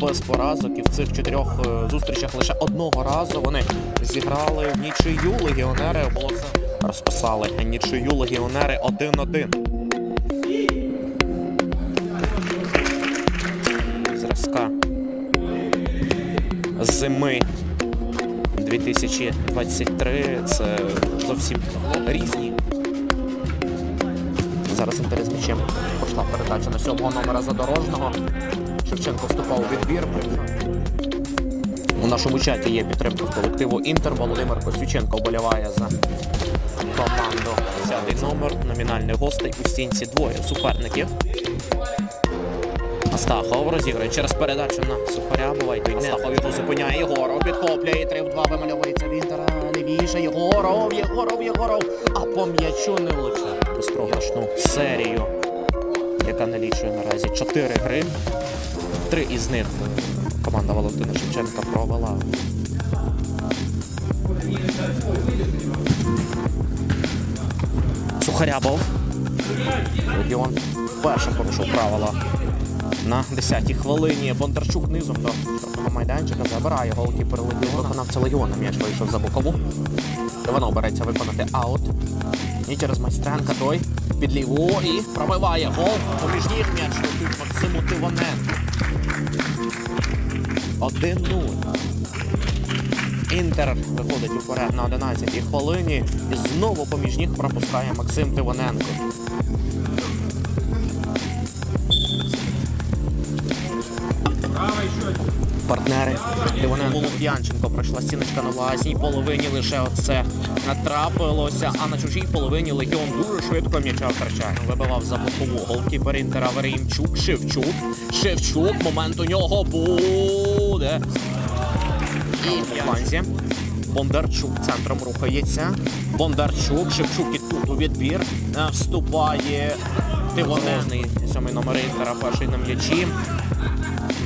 без поразок. І в цих чотирьох е, зустрічах лише одного разу вони зіграли в нічию легіонери. Було це розписали нічию легіонери 1-1. Зразка зими 2023 це зовсім різні. Зараз інтерес м'ячем пішла передача на сьомого номера задорожного. Шевченко вступав у відбір. У нашому чаті є підтримка колективу Інтер. Володимир Костюченко вболіває за команду. Десятий номер. Номінальний гостей у стінці двоє суперників. Астахов розіграє через передачу на Сухарябова. І той Астахов його зупиняє. Єгоров підхоплює. 3 в 2 вимальовується Вінтера. Лівіше. Єгоров, Єгоров, Єгоров. А по м'ячу не влучає. Безпрограшну серію, яка налічує наразі 4 гри. Три із них команда Валентина Шевченка провела. Сухарябов. Легіон перша порушив правила на 10-й хвилині. Бондарчук низом до майданчика забирає голкіпер Легіон. Виконавця Легіона м'яч вийшов за бокову. Іванов береться виконати аут. І через майстренка той під ліву і пробиває гол. Поміж ніг м'яч летить Максиму Тивоненко. 1-0. Інтер виходить уперед на 11-й хвилині. І знову поміж ніг пропускає Максим Тивоненко. Партнери. Лівоненко Лук'янченко пройшла стіночка на власній половині. Лише оце натрапилося. А на чужій половині Легіон дуже швидко м'яча втрачає. Вибивав за бокову голкіпер Інтера Веремчук. Шевчук. Шевчук. Момент у нього буде. І фланзі. Бондарчук центром рухається. Бондарчук, Шевчук і тут у відбір. Е, Вступає Тивонежний сьомий номер Інтера, перший на м'ячі.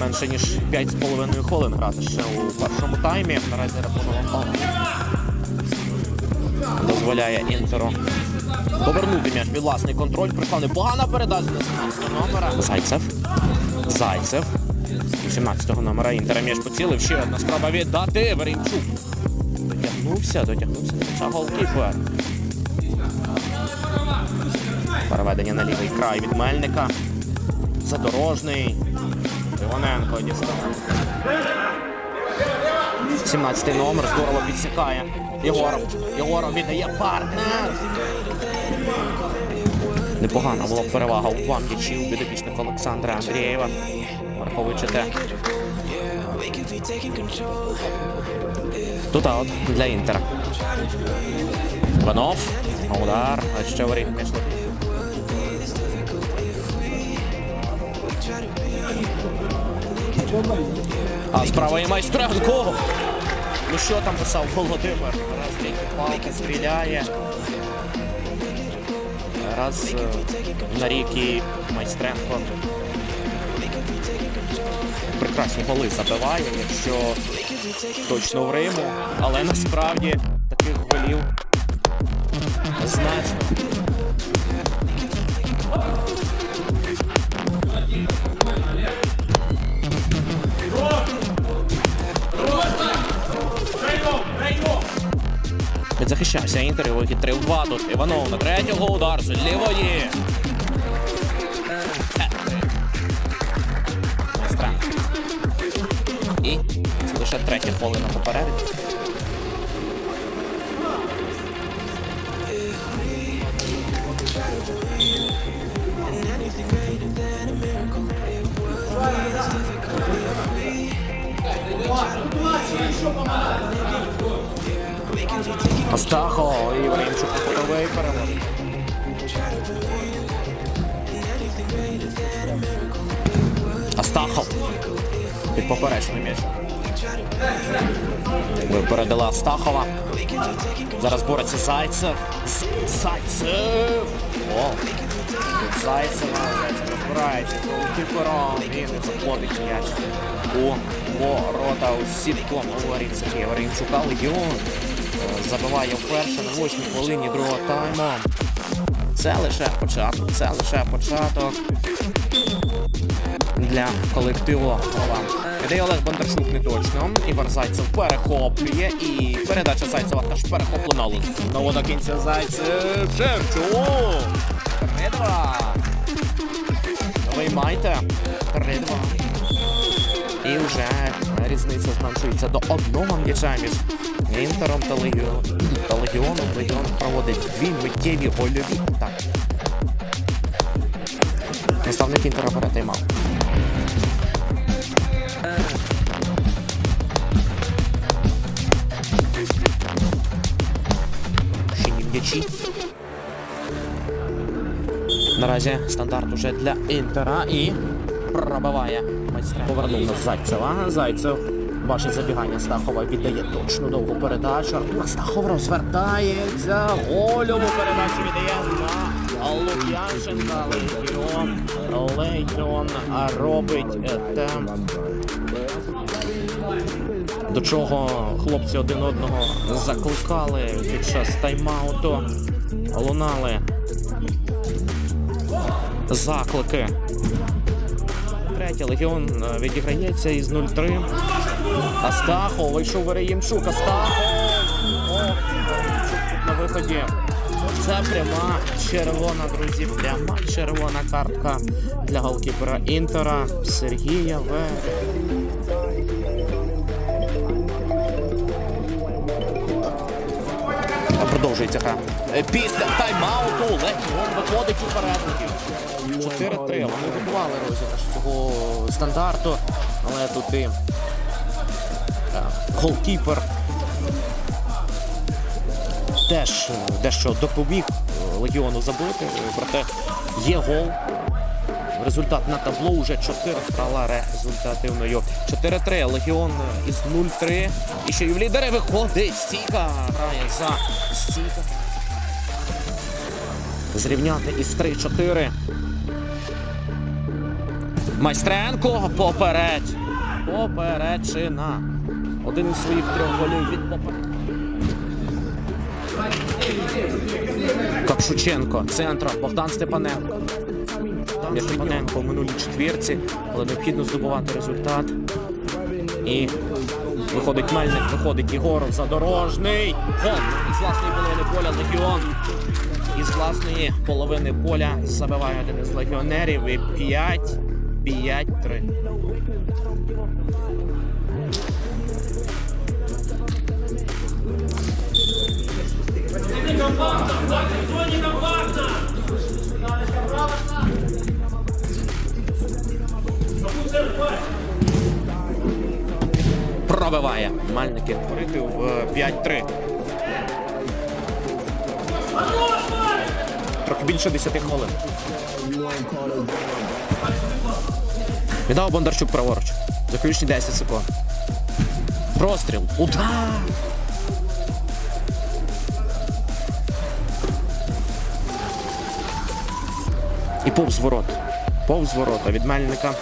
Менше ніж 5,5 хвилин грати ще у першому таймі. Наразі рахунок дозволяє Інтеру повернути м'яч під власний контроль. Прийшла непогана передача до 17 номера. Зайцев. Зайцев. 17-го номера Інтера м'яч поцілив. Ще одна спроба віддати. Веремчук. Дотягнувся, дотягнувся до голкіпер. Переведення на лівий край від Мельника. Задорожний. Іваненко дістав. 17 номер здорово підсікає. Єгоров. Єгоров віддає партнер. Непогана була перевага у у підопічних Олександра Андрієва. Враховуючи те. Тут аут для Інтера. Іванов. Удар. А ще воріт між А справа і майстренко. Ну що там писав Володимир? Раз ліки палки стріляє. Раз е, на рік і майстренко. Прекрасні голи забиває, якщо точно в Риму, але насправді таких голів значно. Захищався Інтер, і вихід 3 в 2 тут. Іванов на третього удар з лівої. І лише третя хвилина попереду. Астахо і Варінчук кутовий перевод. Астахов. Під поперечний м'яч. Випередила Астахова. Зараз бореться Зайцев. Зайцев. О. Зайцев. Зайцев розбирається. Голкіпером. Він заходить м'яч у ворота у сітку. Говорить Сергій Варінчука. Легіон. Забиває вперше на 8 хвилині другого тайму. Це лише початок, це лише початок для колективу. Ідея Олег Бондарчук не точно. Ігор Зайцев перехоплює і передача Зайцева теж перехоплена. але Знову до кінця Зайцев. Шевчук. 3-2. Виймайте. 3-2. І вже різниця зменшується до одного м'яча між Інтером та Легіоном. Та Легіоном Легіон проводить дві миттєві гольові атаки. Наставник Інтера бере тайм-аут. Ні м'ячі. Наразі стандарт уже для Інтера і пробиває майстра. Повернув на Зайцева. Зайцев бачить забігання Стахова, віддає точну довгу передачу. Артур Стахов розвертається. Гольову передачу віддає на Лук'янченка. Легіон. Легіон робить е, те. До чого хлопці один одного закликали під час тайм-ауту. Лунали заклики. Третій легіон е, відіграється із 0-3. Астахов вийшов Вереємчук. Астахов. На виході. Це пряма червона, друзі. Пряма червона картка для голкіпера Інтера Сергія В. Продовжується гра. Е, Після тайм-ауту Легіон виходить у передників. 4-3. Вони готували розіграш цього стандарту, але тут і е, голкіпер теж е, дещо допоміг Легіону забити. Проте є гол. Результат на табло уже 4 стала результативною. 4-3. Легіон із 0-3. І ще й в лідери виходить. Стійка грає за стійка. Зрівняти із 3-4. Майстренко поперед. Поперечина. Один із своїх трьох голів від поперед. Капшученко. Центром. Богдан Степаненко. Богдан Степаненко в минулій четвірці, але необхідно здобувати результат. І виходить Мельник, виходить Єгоров, задорожний. Гол із власної половини поля Легіон. Із власної половини поля забиває один із легіонерів. І 5, 5-3. Пробиває. Мальники творити в е, 5-3. Трохи більше 10 хвилин. Віддав Бондарчук праворуч. Заключні 10 секунд. Простріл. Удар! І повз ворот. Повз від Мельника.